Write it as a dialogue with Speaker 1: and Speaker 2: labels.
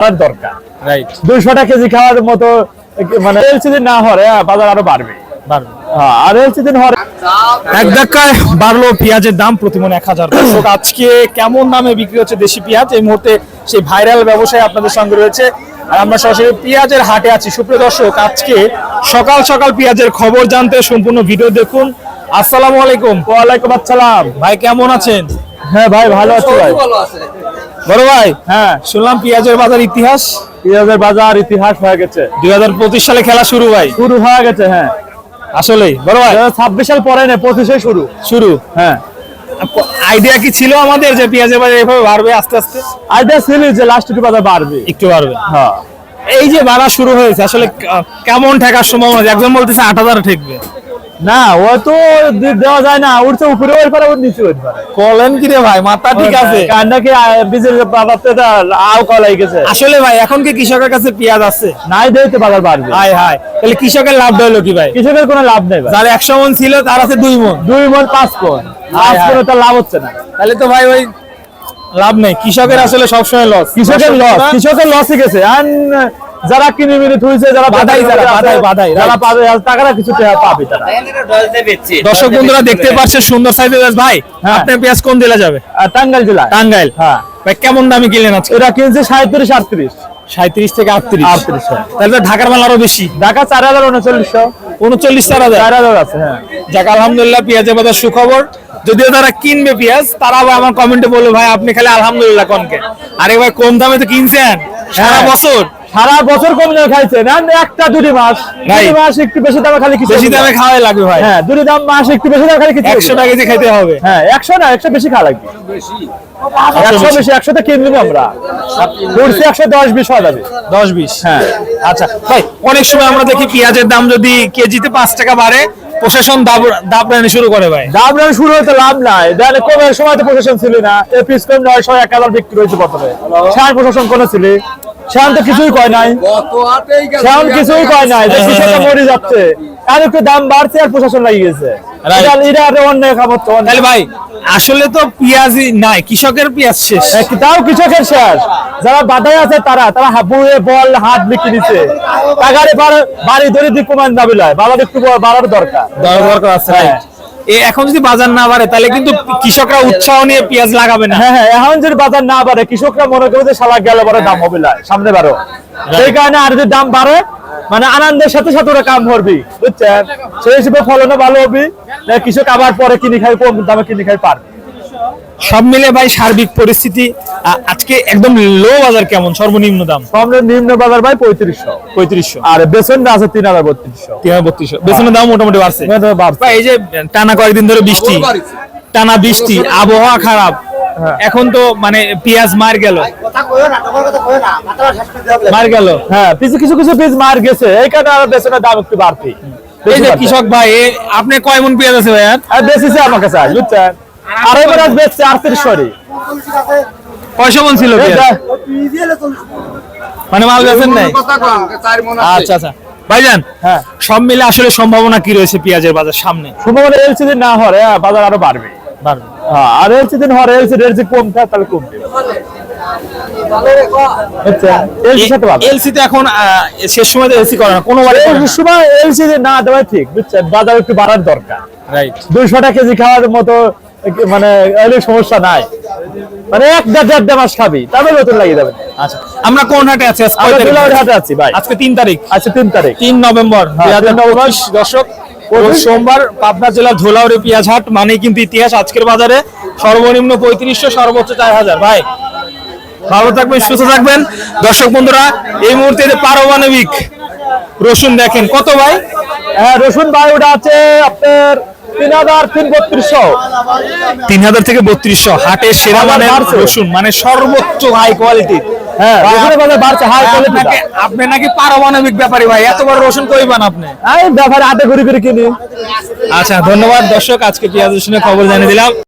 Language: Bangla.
Speaker 1: করার দরকার।
Speaker 2: রাইট
Speaker 1: দুইশোটা কেজি খাওয়ার মতো মানে না হরে হ্যাঁ, বাজার আরও বাড়বে।
Speaker 2: বাড়বে।
Speaker 1: হ্যাঁ, আর হরে
Speaker 2: এক ধাক্কায় বাড়লো পেঁয়াজের দাম প্রতিমন এক হাজার দর্শক আজকে কেমন দামে বিক্রি হচ্ছে দেশি পেঁয়াজ? এই মুহূর্তে সেই ভাইরাল ব্যবসায় আপনাদের সঙ্গে রয়েছে। আর আমরা সরাসরি পেঁয়াজের হাটে আছি। সুপ্রিয় দর্শক আজকে সকাল সকাল পেঁয়াজের খবর জানতে সম্পূর্ণ ভিডিও দেখুন। আসসালামু আলাইকুম।
Speaker 1: ওয়ালাইকুম আসসালাম।
Speaker 2: ভাই কেমন আছেন?
Speaker 1: হ্যাঁ ভাই ভালো আছি ভাই।
Speaker 2: বড় ভাই?
Speaker 1: হ্যাঁ
Speaker 2: শুনলাম পেঁয়াজের বাজার ইতিহাস।
Speaker 1: পেঁয়াজের বাজার ইতিহাস হয়ে গেছে।
Speaker 2: দুই সালে খেলা শুরু ভাই।
Speaker 1: শুরু হয়ে গেছে হ্যাঁ।
Speaker 2: আসলেই বড় ভাই।
Speaker 1: ছাব্বিশ সাল পরে না পঁচিশে শুরু।
Speaker 2: শুরু।
Speaker 1: হ্যাঁ।
Speaker 2: আইডিয়া কি ছিল আমাদের যে পেঁয়াজের বাজার এভাবে বাড়বে আস্তে আস্তে?
Speaker 1: আইডিয়া ছিল যে লাস্ট একটু বাজার বাড়বে।
Speaker 2: একটু বাড়বে।
Speaker 1: হ্যাঁ।
Speaker 2: এই যে বাড়া শুরু হয়েছে আসলে কেমন ঠেকার সম্ভাবনা? একজন বলতেছে আট হাজার ঠেকবে।
Speaker 1: না ও তো দেওয়া যায় না উঠছে উপরে পারে ওর নিচে পারে
Speaker 2: কলেন কি রে ভাই মাথা ঠিক আছে।
Speaker 1: কান্না কি বীজের বাবাতে আও কলাই গেছে।
Speaker 2: আসলে ভাই এখন কি কৃষকের কাছে পেঁয়াজ আছে?
Speaker 1: নাই দিতে বাজার বাড়বে।
Speaker 2: হাই হাই তাহলে কৃষকের লাভ হলো কি ভাই?
Speaker 1: কৃষকের কোনো লাভ নেই ভাই।
Speaker 2: যার একশো মন ছিল তার আছে দুই মন।
Speaker 1: দুই মন পাঁচ মন। পাঁচ
Speaker 2: হায়।
Speaker 1: মনে তার লাভ হচ্ছে না।
Speaker 2: তাহলে তো ভাই ওই লাভ নেই। কৃষকের আসলে সবসময় লস
Speaker 1: কৃষকের লস কৃষকের লসই গেছে। আর যারা কিনে মিনে থুইছে যারা
Speaker 2: বাধাই যারা, বাধাই, বাধাই,
Speaker 1: যারা. পাবে টাকাটা কিছু পাবে তারা।
Speaker 2: দর্শক বন্ধুরা দেখতে পাচ্ছেন সুন্দর সাইজের ভাই
Speaker 1: হ্যাঁ।
Speaker 2: আপনার পেঁয়াজ কোন দিলে যাবে?
Speaker 1: টাঙ্গাইল জেলা
Speaker 2: টাঙ্গাইল।
Speaker 1: হ্যাঁ।
Speaker 2: ভাই কেমন দামে কিনলেন আজকে?
Speaker 1: এরা কিনছে সাঁত্রিশ আটত্রিশ।
Speaker 2: সাঁত্রিশ থেকে আটত্রিশ।
Speaker 1: আটত্রিশ হ্যাঁ।
Speaker 2: তাহলে ঢাকার মাল আরও বেশি।
Speaker 1: ঢাকা চার হাজার উনচল্লিশশো।
Speaker 2: উনচল্লিশ চার হাজার।
Speaker 1: চার হাজার আছে হ্যাঁ।
Speaker 2: যাক আলহামদুলিল্লাহ পেঁয়াজের বাজার সুখবর। যদিও তারা কিনবে পেঁয়াজ তারা আবার আমার কমেন্টে বলল ভাই আপনি খালি আলহামদুলিল্লাহ কনকে। আরে ভাই কম দামে তো কিনছেন? সারা
Speaker 1: হ্যাঁ।
Speaker 2: বছর।
Speaker 1: সারা বছর কম দামে খাইছে। না একটা দুটি মাস। দুটি মাস একটু বেশি দামে খালি কিছু
Speaker 2: বেশি দামে খাওয়াই লাগবে ভাই।
Speaker 1: হ্যাঁ দুটি দাম মাস একটু বেশি দামে খালি কিছু
Speaker 2: একশো টাকা কেজি খাইতে হবে।
Speaker 1: হ্যাঁ একশো না একশো বেশি খাওয়া লাগবে। বেশি। আমরা। যাবে। হ্যাঁ।
Speaker 2: আচ্ছা ভাই অনেক সময় আমরা দেখি পেঁয়াজের দাম যদি কেজিতে পাঁচ টাকা বাড়ে প্রশাসন শুরু করে ভাই।
Speaker 1: শুরু হতে লাভ নাই। দেন সময় তো প্রশাসন ছিল না। কম বিক্রি হয়েছে প্রথমে। প্রশাসন কোনো ছিল? সেখান তো কিছুই কয় নাই। সেখান কিছুই কয় নাই যে কৃষকরা মরে যাচ্ছে। আর একটু দাম বাড়ছে আর প্রশাসন লাগিয়ে গেছে
Speaker 2: Right.
Speaker 1: এটা- এটা আর অন্যায় খাবার তো
Speaker 2: তাহলে ভাই আসলে তো পেঁয়াজই নাই কৃষকের পেঁয়াজ শেষ।
Speaker 1: তাও কৃষকের শেষ। যারা আছে তারা তারা হাবুয়ে বল হাত বিক্রি দিচ্ছে টাকারে বাড়ি ধরে দিক কমান দাবি লয় বাবার একটু বাড়ার দরকার।
Speaker 2: দরকার আছে
Speaker 1: হ্যাঁ।
Speaker 2: এখন যদি বাজার না বাড়ে তাহলে কিন্তু কৃষকরা উৎসাহ নিয়ে পেঁয়াজ লাগাবে না।
Speaker 1: হ্যাঁ হ্যাঁ এখন যদি বাজার না বাড়ে কৃষকরা মনে করবে যে সালা গেলে বড় দাম হবে না সামনে বারো সেই কারণে আর যদি দাম বাড়ে মানে আনন্দের সাথে সাথে ওরা কাম করবি বুঝছেন? সেই হিসেবে ফলনও ভালো হবে। কৃষক আবার পরে কিনে খাই কম দামে কিনে খাই পারবে।
Speaker 2: সব মিলে ভাই সার্বিক পরিস্থিতি আজকে একদম লো বাজার কেমন? সর্বনিম্ন দাম?
Speaker 1: কমলে নিম্ন বাজার ভাই পঁয়ত্রিশশো।
Speaker 2: পঁয়ত্রিশশো।
Speaker 1: আর বেসনটা আছে তিন হাজার বত্রিশশো।
Speaker 2: তিন হাজার বত্রিশশো। বেতনের দাম মোটামুটি বাড়ছে। ভাই এই যে টানা কয়েকদিন ধরে বৃষ্টি টানা বৃষ্টি আবহাওয়া খারাপ।
Speaker 1: হ্যাঁ।
Speaker 2: এখন তো মানে পেঁয়াজ মার গেল। মার গেল?
Speaker 1: হ্যাঁ কিছু কিছু কিছু বীজ মার গেছে এই কারণে আর বেসনের দাম একটু বাড়তি
Speaker 2: এই যে কৃষক ভাই আপনি কয় মন পেঁয়াজ আছে ভাই আর?
Speaker 1: বেশিছে আমার কাছে বুঝছেন? আড়াই বরাজ বেচছে আটত্রিশ সরি?
Speaker 2: কয়শো মন ছিল পেঁয়াজ? মানে মাল বেচেন নাই? আচ্ছা আচ্ছা। ভাইজান
Speaker 1: হ্যাঁ।
Speaker 2: সব মিলে আসলে সম্ভাবনা কি রয়েছে পেঁয়াজের বাজার সামনে?
Speaker 1: সম্ভবত এলসি দিন না হরে হ্যাঁ, বাজার আরও বাড়বে।
Speaker 2: বাড়বে।
Speaker 1: হ্যাঁ আর এলসি দিন হরে এলসি রেট কম থাকে তাহলে কমবে।
Speaker 2: এখন আহ, শেষ সময় এলসি করে না কোনো
Speaker 1: সময় এলসি না দেওয়া ঠিক বুঝছেন? বাজার একটু বাড়ার দরকার।
Speaker 2: রাইট
Speaker 1: দুইশোটা কেজি খাওয়ার মতো মানে সমস্যা নাই। মানে এক দেড় দেড় মাস খাবি তারপরে নতুন লাগিয়ে
Speaker 2: আচ্ছা আমরা কোন হাটে আছি?
Speaker 1: হাটে আছি ভাই।
Speaker 2: আজকে তিন তারিখ।
Speaker 1: আচ্ছা তিন তারিখ।
Speaker 2: তিন নভেম্বর
Speaker 1: হ্যাঁ,
Speaker 2: দুই হাজার
Speaker 1: তিন নভেম্বর।
Speaker 2: দর্শক। সোমবার পাবনা জেলার ধোলাউড়ি পেঁয়াজ হাট মানে কিন্তু ইতিহাস। আজকের বাজারে সর্বনিম্ন পঁয়ত্রিশশো সর্বোচ্চ চার হাজার। ভাই ভালো থাকবেন সুস্থ থাকবেন। দর্শক বন্ধুরা এই মুহূর্তে পারমাণবিক রসুন দেখেন কত ভাই?
Speaker 1: হ্যাঁ রসুন ভাই ওটা আছে আপনার তিন হাজার তিন বত্রিশশো
Speaker 2: তিন হাজার থেকে বত্রিশশো। হাটে সেরা
Speaker 1: মানে
Speaker 2: রসুন মানে সর্বোচ্চ হাই কোয়ালিটি
Speaker 1: হ্যাঁ বাড়ছে হাই কোয়ালিটি
Speaker 2: আপনি নাকি পারমাণবিক ব্যাপারী ভাই এত বড় রসুন কই পান আপনি?
Speaker 1: ব্যাপারে হাতে ঘুরে ঘুরে কিনি।
Speaker 2: আচ্ছা ধন্যবাদ দর্শক আজকে পেঁয়াজ রসুনের খবর জানিয়ে দিলাম।